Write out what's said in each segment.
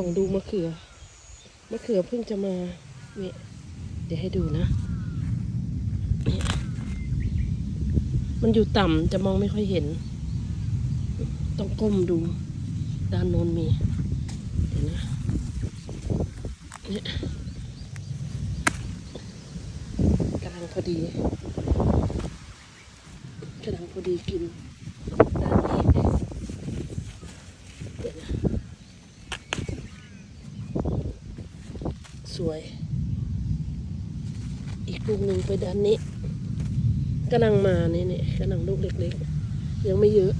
ส่องดูมะเขือ มะเขือเพิ่งจะมาเนี่ยเดี๋ยวให้ดูนะ มันอยู่ต่ำจะมองไม่ค่อยเห็น ต้องก้มดูด้านโน้นมี เดี๋ยวนะเนี่ยกำลังพอดีกำลังพอดีกิน ด้านนี้เดี๋ยวนะ สวย อีกลูกหนึ่งไปด้านนี้กำลังมาเนี่ยเนี่ยกำลังลูกเล็กๆ ยังไม่เยอะ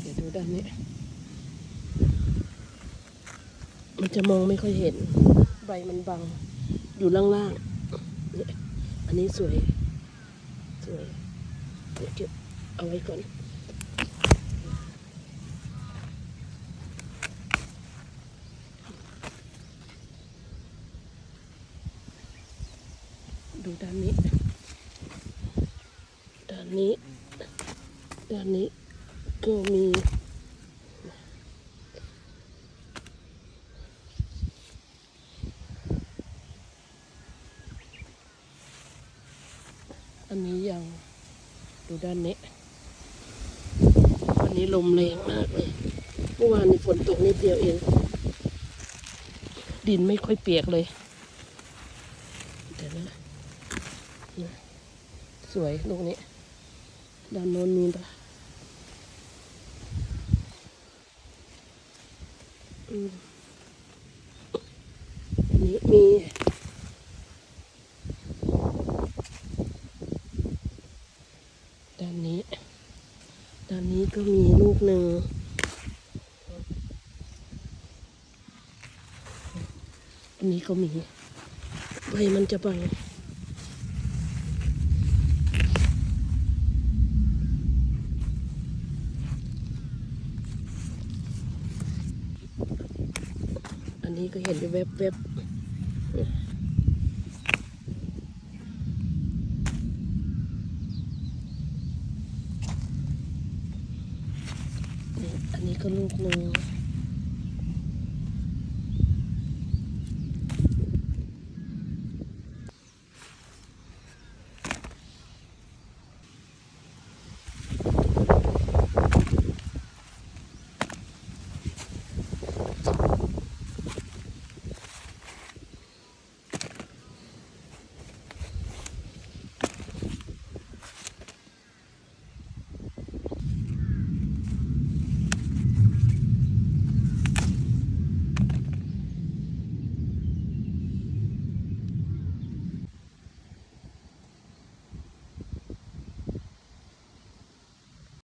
เดี๋ยวดูด้านนี้ มันจะมองไม่ค่อยเห็น ใบมันบัง อยู่ล่างๆเนี่ยอันนี้สวย สวยเดี๋ยวเก็บเอาไว้ก่อน ดูด้านนี้ ด้านนี้ ด้านนี้ก็มีอันนี้ยังดูด้านนี้ วันนี้ลมแรงมากเลย เมื่อวานนี้ฝนตกนิดเดียวเอง ดินไม่ค่อยเปียกเลย เดี๋ยวนะนะ สวยลูกนี้ด้านโน้นมีปะนนี้มีด้านนี้ด้านนี้ก็มีลูกหนึ่งอันนี้ก็มีใบมันจะบัง อันนี้ก็เห็นอยู่แวบๆนี่อันนี้ก็ลูกนึ่ง